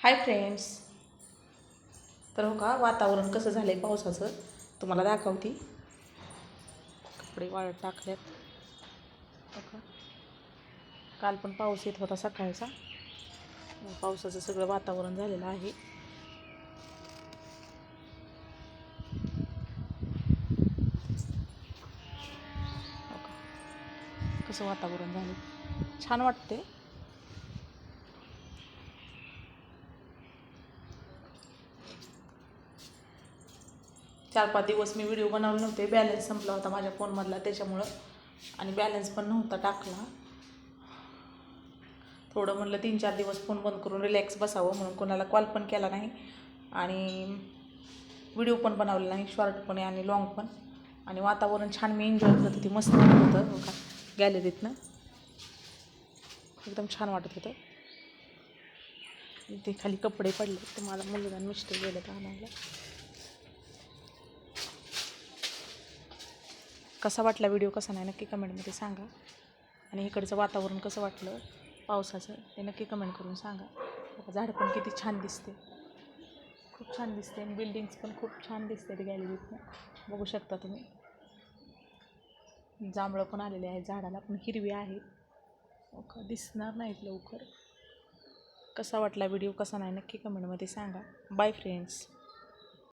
Hi friends तर हो का वातावरण कसं झालं आहे पावसाचं? तुम्हाला दाखवते. कपडे वाळत टाकल्यात हो का? काल पण पाऊस येत होता सकाळचा. पावसाचं सगळं वातावरण झालेलं आहे. हो कसं वातावरण झालं छान वाटते चार पाच दिवस मी व्हिडिओ बनवले नव्हते. बॅलन्स संपला होता माझ्या फोनमधला त्याच्यामुळं. आणि बॅलन्स पण नव्हता टाकला. थोडं म्हणलं तीन चार दिवस फोन बंद करून रिलॅक्स बसावं म्हणून कोणाला कॉल पण केला नाही. आणि व्हिडिओ पण बनवला नाही शॉर्ट पण आणि लॉंग पण. आणि वातावरण छान मी एन्जॉय करत होती. मस्त वाटत होतं हो का? गॅलरीतनं एकदम छान वाटत होतं. इथे खाली कपडे पडले. तर मला मुलगा मिस्टेक मिस्टर गेले तर आणायला. कसा वाटला व्हिडिओ कसा नाही नक्की कमेंटमध्ये सांगा. आणि इकडचं वातावरण कसं वाटलं पावसाचं ते नक्की कमेंट करून सांगा. आता झाडं पण किती छान दिसते. खूप छान दिसते आणि बिल्डिंग्स पण खूप छान दिसते ते गॅलरीतनं बघू शकता तुम्ही. जांभळं पण आलेले आहेत झाडाला पण हिरवी आहेत दिसणार नाहीत लवकर. कसा वाटला व्हिडिओ कसा नाही नक्की कमेंटमध्ये सांगा. Bye friends